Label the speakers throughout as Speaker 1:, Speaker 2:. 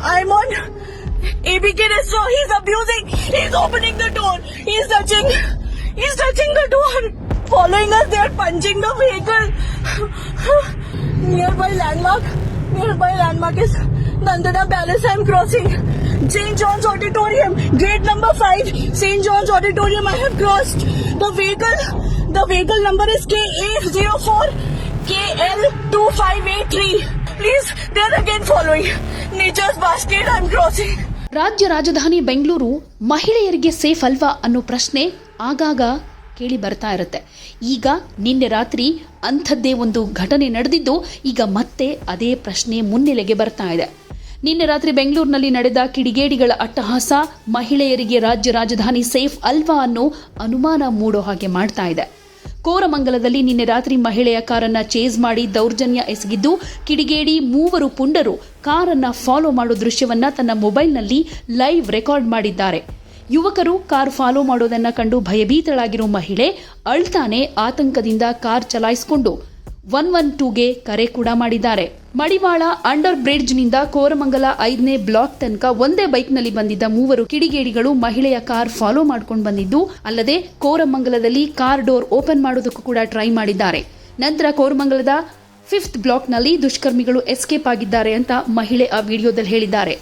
Speaker 1: I'm on ABK restaurant. He's abusing. He's opening the door. He's touching. He's touching the door. Following us, they're punching the vehicle. Nearby landmark. Nearby landmark is Nandana Palace. I'm crossing. St. John's Auditorium. Gate number 5. St. John's Auditorium. I have crossed. The vehicle. The vehicle number is KA04 KL2583. Please, they're again following. Nature's basket. I'm crossing.
Speaker 2: ರಾಜ್ಯ ರಾಜಧಾನಿ ಬೆಂಗಳೂರು ಮಹಿಳೆಯರಿಗೆ safe ಅಲ್ವಾ ಅನ್ನೋ ಪ್ರಶ್ನೆ ಆಗಾಗ ಕೇಳಿ ಬರ್ತಾ ಇರುತ್ತೆ ಈಗ ನಿನ್ನೆ ರಾತ್ರಿ ಅಂಥದ್ದೇ ಒಂದು ಘಟನೆ ನಡೆದಿದ್ದು ಈಗ ಮತ್ತೆ ಅದೇ ಪ್ರಶ್ನೆ ಮುನ್ನೆಲೆಗೆ ಬರ್ತಾ ಇದೆ ನಿನ್ನೆ ರಾತ್ರಿ ಬೆಂಗಳೂರಿನಲ್ಲಿ ನಡೆದ ಕಿಡಿಗೇಡಿಗಳ ಅಟ್ಟಹಾಸ ಮಹಿಳೆಯರಿಗೆ ರಾಜ್ಯ ರಾಜಧಾನಿ ಸೇಫ್ ಅಲ್ವಾ ಅನ್ನೋ ಅನುಮಾನ ಮೂಡೋ ಹಾಗೆ ಮಾಡ್ತಾ ಇದೆ ಕೋರಮಂಗಲದಲ್ಲಿ ನಿನ್ನೆ ರಾತ್ರಿ ಮಹಿಳೆಯ ಕಾರನ್ನ ಚೇಸ್ ಮಾಡಿ ದೌರ್ಜನ್ಯ ಎಸಗಿದ್ದು, ಕಿಡಿಗೇಡಿ ಮೂವರು ಪುಂಡರು ಕಾರನ್ನ ಫಾಲೋ ಮಾಡೋ ದೃಶ್ಯವನ್ನ ತನ್ನ ಮೊಬೈಲ್ನಲ್ಲಿ ಲೈವ್ ರೆಕಾರ್ಡ್ ಮಾಡಿದ್ದಾರೆ. ಯುವಕರು ಕಾರ್ ಫಾಲೋ ಮಾಡೋದನ್ನ ಕಂಡು ಭಯಭೀತಳಾಗಿರೋ ಮಹಿಳೆ ಅಳ್ತಾನೆ ಆತಂಕದಿಂದ ಕಾರ್ ಚಲಾಯಿಸಿಕೊಂಡು ಒನ್ ಒನ್ ಟೂಗೆ ಕರೆ ಕೂಡ ಮಾಡಿದ್ದಾರೆ. ಮಡಿವಾಳ ಅಂಡರ್ ಬ್ರಿಡ್ಜ್ನಿಂದ ಕೋರಮಂಗಲ ಐದನೇ ಬ್ಲಾಕ್ ತನಕ ಒಂದೇ ಬೈಕ್ನಲ್ಲಿ ಬಂದಿದ್ದ ಮೂವರು ಕಿಡಿಗೇಡಿಗಳು ಮಹಿಳೆಯ ಕಾರ್ ಫಾಲೋ ಮಾಡ್ಕೊಂಡು ಬಂದಿದ್ದು, ಅಲ್ಲದೆ ಕೋರಮಂಗಲದಲ್ಲಿ ಕಾರ್ ಡೋರ್ ಓಪನ್ ಮಾಡೋದಕ್ಕೂ ಕೂಡ ಟ್ರೈ ಮಾಡಿದ್ದಾರೆ. ನಂತರ ಕೋರಮಂಗಲದ ಫಿಫ್ತ್ ಬ್ಲಾಕ್ನಲ್ಲಿ ದುಷ್ಕರ್ಮಿಗಳು ಎಸ್ಕೇಪ್ ಆಗಿದ್ದಾರೆ ಅಂತ ಮಹಿಳೆ ಆ ವಿಡಿಯೋದಲ್ಲಿ ಹೇಳಿದ್ದಾರೆ.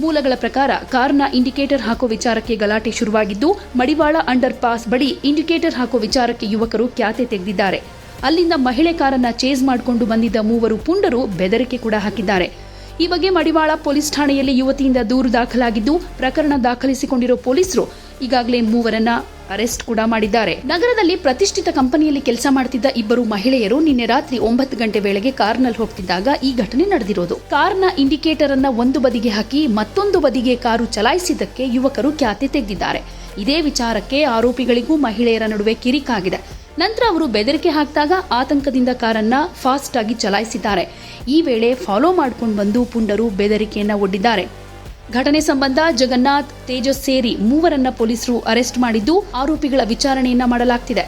Speaker 2: ಮೂಲಗಳ ಪ್ರಕಾರ ಕಾರ್ನ ಇಂಡಿಕೇಟರ್ ಹಾಕೋ ವಿಚಾರಕ್ಕೆ ಗಲಾಟೆ ಶುರುವಾಗಿದ್ದು, ಮಡಿವಾಳ ಅಂಡರ್ ಪಾಸ್ ಬಳಿ ಇಂಡಿಕೇಟರ್ ಹಾಕೋ ವಿಚಾರಕ್ಕೆ ಯುವಕರು ಖ್ಯಾತೆ ತೆಗೆದಿದ್ದಾರೆ. ಅಲ್ಲಿಂದ ಮಹಿಳೆ ಕಾರನ್ನ ಚೇಸ್ ಮಾಡಿಕೊಂಡು ಬಂದಿದ್ದ ಮೂವರು ಪುಂಡರು ಬೆದರಿಕೆ ಕೂಡ ಹಾಕಿದ್ದಾರೆ. ಈ ಬಗ್ಗೆ ಮಡಿವಾಳ ಪೊಲೀಸ್ ಠಾಣೆಯಲ್ಲಿ ಯುವತಿಯಿಂದ ದೂರು ದಾಖಲಾಗಿದ್ದು, ಪ್ರಕರಣ ದಾಖಲಿಸಿಕೊಂಡಿರೋ ಪೊಲೀಸರು ಈಗಾಗಲೇ ಮೂವರನ್ನ ಅರೆಸ್ಟ್ ಕೂಡ ಮಾಡಿದ್ದಾರೆ. ನಗರದಲ್ಲಿ ಪ್ರತಿಷ್ಠಿತ ಕಂಪನಿಯಲ್ಲಿ ಕೆಲಸ ಮಾಡ್ತಿದ್ದ ಇಬ್ಬರು ಮಹಿಳೆಯರು ನಿನ್ನೆ ರಾತ್ರಿ ಒಂಬತ್ತು ಗಂಟೆ ವೇಳೆಗೆ ಕಾರ್ನಲ್ಲಿ ಹೋಗ್ತಿದ್ದಾಗ ಈ ಘಟನೆ ನಡೆದಿರೋದು. ಕಾರ್ನ ಇಂಡಿಕೇಟರ್ ಅನ್ನ ಒಂದು ಬದಿಗೆ ಹಾಕಿ ಮತ್ತೊಂದು ಬದಿಗೆ ಕಾರು ಚಲಾಯಿಸಿದ್ದಕ್ಕೆ ಯುವಕರು ಖ್ಯಾತಿ ತೆಗೆದಿದ್ದಾರೆ. ಇದೇ ವಿಚಾರಕ್ಕೆ ಆರೋಪಿಗಳಿಗೂ ಮಹಿಳೆಯರ ನಡುವೆ ಕಿರಿಕಾಗಿದೆ. ನಂತರ ಅವರು ಬೆದರಿಕೆ ಹಾಕಿದಾಗ ಆತಂಕದಿಂದ ಕಾರನ್ನ ಫಾಸ್ಟ್ ಆಗಿ ಚಲಾಯಿಸಿದ್ದಾರೆ ಈ ವೇಳೆ ಫಾಲೋ ಮಾಡ್ಕೊಂಡು ಬಂದು ಪುಂಡರು ಬೆದರಿಕೆಯನ್ನ ಒಡ್ಡಿದ್ದಾರೆ ಘಟನೆ ಸಂಬಂಧ ಜಗನ್ನಾಥ್ ತೇಜಸ್ ಸೇರಿ ಮೂವರನ್ನ ಪೊಲೀಸರು ಅರೆಸ್ಟ್ ಮಾಡಿದ್ದು ಆರೋಪಿಗಳ ವಿಚಾರಣೆಯನ್ನ ಮಾಡಲಾಗ್ತಿದೆ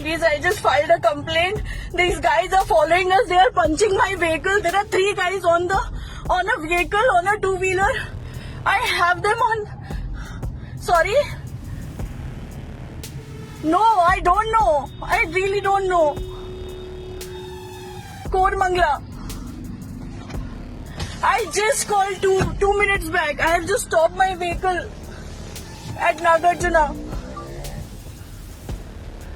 Speaker 1: Please, I just filed a complaint. These guys are following us. They are punching my vehicle. There are three guys on the on a vehicle on a two wheeler. I have them on. Sorry. No, I don't know. I really don't know. Kormangla. I just called two two minutes back. I have just stopped my vehicle at Nagarjuna.